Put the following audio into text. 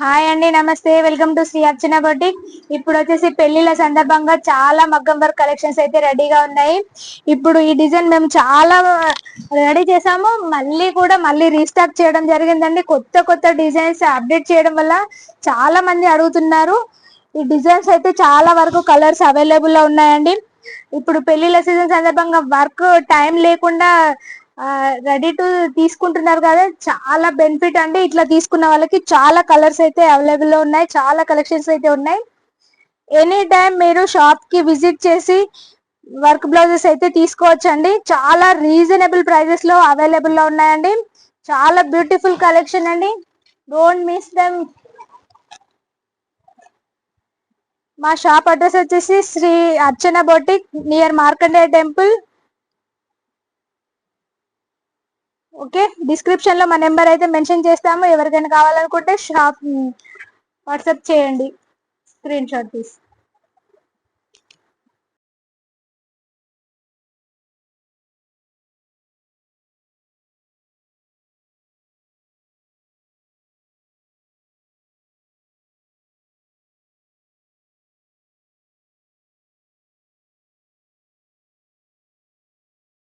Hi అండి నమస్తే. Welcome to Shri Archana boutique ఇప్పుడు వచ్చేసి పెళ్ళిళ్ళ సందర్భంగా చాలా మగ్గం వర్క్ కలెక్షన్స్ అయితే రెడీగా ఉన్నాయి. ఇప్పుడు ఈ డిజైన్ మేము చాలా రెడీ చేసాము. మళ్ళీ కూడా మళ్ళీ రీస్టాక్ చేయడం జరిగిందండి. కొత్త కొత్త డిజైన్స్ అప్డేట్ చేయడం వల్ల చాలా మంది అడుగుతున్నారు. ఈ డిజైన్స్ అయితే చాలా వరకు కలర్స్ అవైలబుల్లో ఉన్నాయండి. ఇప్పుడు పెళ్ళిళ్ళ సీజన్ సందర్భంగా వర్క్ టైం లేకుండా రెడీ టు తీసుకుంటున్నారు కదా చాలా బెనిఫిట్ అండి. ఇట్లా తీసుకున్న వాళ్ళకి చాలా కలర్స్ అయితే అవైలబుల్లో ఉన్నాయి చాలా కలెక్షన్స్ అయితే ఉన్నాయి. ఎనీ టైం మీరు షాప్కి విజిట్ చేసి వర్క్ బ్లౌజెస్ అయితే తీసుకోవచ్చండి. చాలా రీజనబుల్ ప్రైజెస్లో అవైలబుల్లో ఉన్నాయండి. చాలా బ్యూటిఫుల్ కలెక్షన్ అండి. డోంట్ మిస్ దమ్ మా షాప్ అడ్రస్ వచ్చేసి Shri Archana boutique near Markande temple okay డిస్క్రిప్షన్లో మా నెంబర్ అయితే మెన్షన్ చేస్తాము. ఎవరికైనా కావాలనుకుంటే షాప్ వాట్సాప్ చేయండి. స్క్రీన్ షాట్ తీసి.